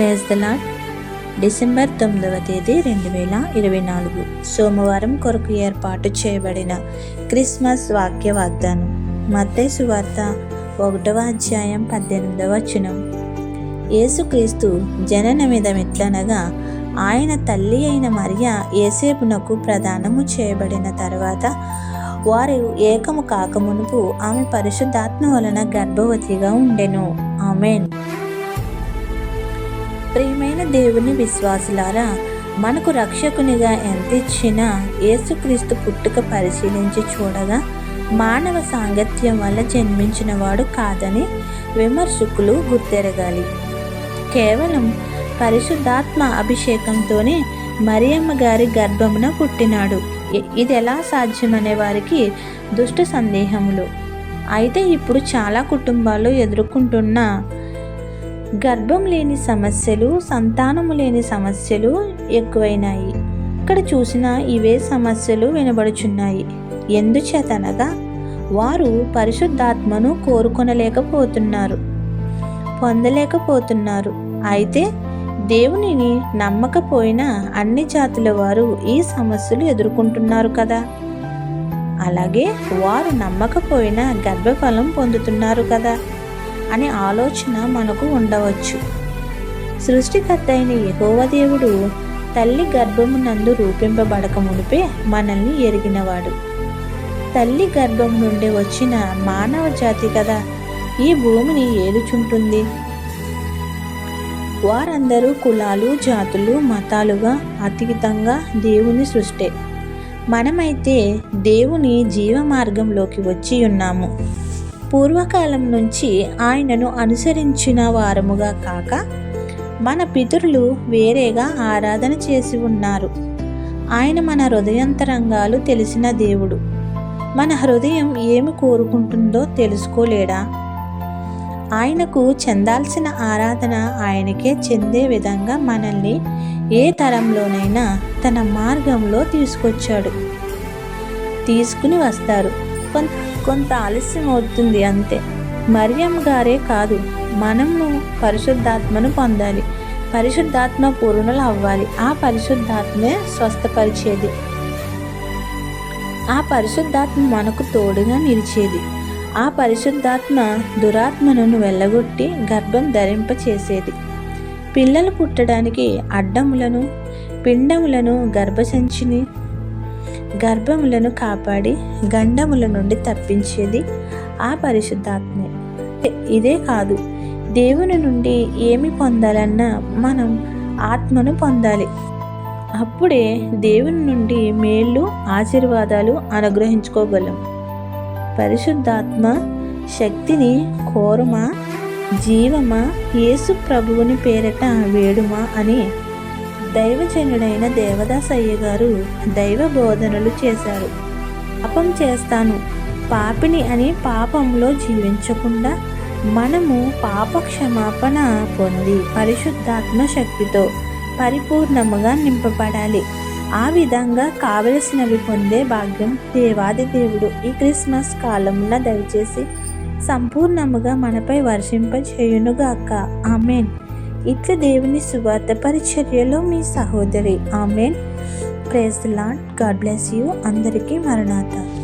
Praise the lord December తొమ్మిదవ తేదీ రెండు వేల ఇరవై నాలుగు. సోమవారం కొరకు ఏర్పాటు చేయబడిన క్రిస్మస్ వాక్య వాగ్దానం. మత్తయి వార్త ఒకటవ అధ్యాయం పద్దెనిమిదవ వచనం. యేసుక్రీస్తు జనన మీద మెట్లనగా ఆయన తల్లి అయిన మరియ ఏసేపునకు ప్రదానము చేయబడిన తర్వాత వారు ఏకము కాకమునుపు ఆమె పరిశుద్ధాత్మ వలన గర్భవతిగా ఉండెను. ఆమెన్. ప్రియమైన దేవుని విశ్వాసులారా మనకు రక్షకునిగా ఎంత ఇచ్చినా యేసుక్రీస్తు పుట్టుక పరిశీలించి చూడగా మానవ సాంగత్యం వల్ల జన్మించిన వాడు కాదని విమర్శకులు గుర్తెరగాలి. కేవలం పరిశుద్ధాత్మ అభిషేకంతోనే మరియమ్మ గారి గర్భమున పుట్టినాడు. ఇది ఎలా సాధ్యమనే వారికి దుష్ట సందేహములు. అయితే ఇప్పుడు చాలా కుటుంబాల్లో ఎదుర్కొంటున్న గర్భం లేని సమస్యలు సంతానము లేని సమస్యలు ఎక్కువైనాయి. ఇక్కడ చూసిన ఇవే సమస్యలు వినబడుచున్నాయి. ఎందుచేతనగా వారు పరిశుద్ధాత్మను కోరుకొనలేకపోతున్నారు పొందలేకపోతున్నారు. అయితే దేవునిని నమ్మకపోయినా అన్ని జాతుల వారు ఈ సమస్యలు ఎదుర్కొంటున్నారు కదా? అలాగే వారు నమ్మకపోయినా గర్భఫలం పొందుతున్నారు కదా? అనే ఆలోచన మనకు ఉండవచ్చు. సృష్టికర్త అయిన దేవుడు తల్లి గర్భమునందు రూపింపబడక మునిపే మనల్ని ఎరిగినవాడు. తల్లి గర్భం నుండి వచ్చిన మానవ జాతి కదా ఈ భూమిని ఏలుచుంటుంది. వారందరూ కులాలు జాతులు మతాలుగా అతీతంగా దేవుని సృష్టే. మనమైతే దేవుని జీవ మార్గంలోకి వచ్చి ఉన్నాము. పూర్వకాలం నుంచి ఆయనను అనుసరించిన వారముగా కాక మన పితరులు వేరేగా ఆరాధన చేసి ఉన్నారు. ఆయన మన హృదయంతరంగాలు తెలిసిన దేవుడు. మన హృదయం ఏమి కోరుకుంటుందో తెలుసుకోలేడా? ఆయనకు చెందాల్సిన ఆరాధన ఆయనకే చెందే విధంగా మనల్ని ఏ తరంలోనైనా తన మార్గంలో తీసుకొచ్చాడు. తీసుకుని వస్తారు. కొంత కొంత ఆలస్యం అవుతుంది అంతే. మరియం గారే కాదు మనము పరిశుద్ధాత్మను పొందాలి. పరిశుద్ధాత్మ పూర్ణులు అవ్వాలి. ఆ పరిశుద్ధాత్మే స్వస్థపరిచేది. ఆ పరిశుద్ధాత్మ మనకు తోడుగా నిలిచేది. ఆ పరిశుద్ధాత్మ దురాత్మను వెళ్ళగొట్టి గర్భం ధరింపచేసేది. పిల్లలు పుట్టడానికి అడ్డములను పిండములను గర్భసంచిని గర్భములను కాపాడి గండముల నుండి తప్పించేది ఆ పరిశుద్ధాత్మే. ఇదే కాదు దేవుని నుండి ఏమి పొందాలన్నా మనం ఆత్మను పొందాలి. అప్పుడే దేవుని నుండి మేళ్ళు ఆశీర్వాదాలు అనుగ్రహించుకోగలం. పరిశుద్ధాత్మ శక్తిని కోరమా జీవమా యేసు ప్రభువుని పేరట వేడుమా అని దైవజనుడైన దేవదాసయ్య గారు దైవ బోధనలు చేశారు. పాపం చేస్తాను. పాపిని అని పాపంలో జీవించకుండా మనము పాప క్షమాపణ పొంది పరిశుద్ధాత్మ శక్తితో పరిపూర్ణముగా నింపబడాలి. ఆ విధంగా కావలసినవి పొందే భాగ్యం దేవాది దేవుడు. ఈ క్రిస్మస్ కాలంలో దయచేసి సంపూర్ణముగా మనపై వర్షింప చేయునుగాక ఆమెన్. ఇట్ల దేవుని సువార్త పరిచర్యలో మీ సహోదరి. Amen. Praise lord God bless you. అందరికీ మరణాత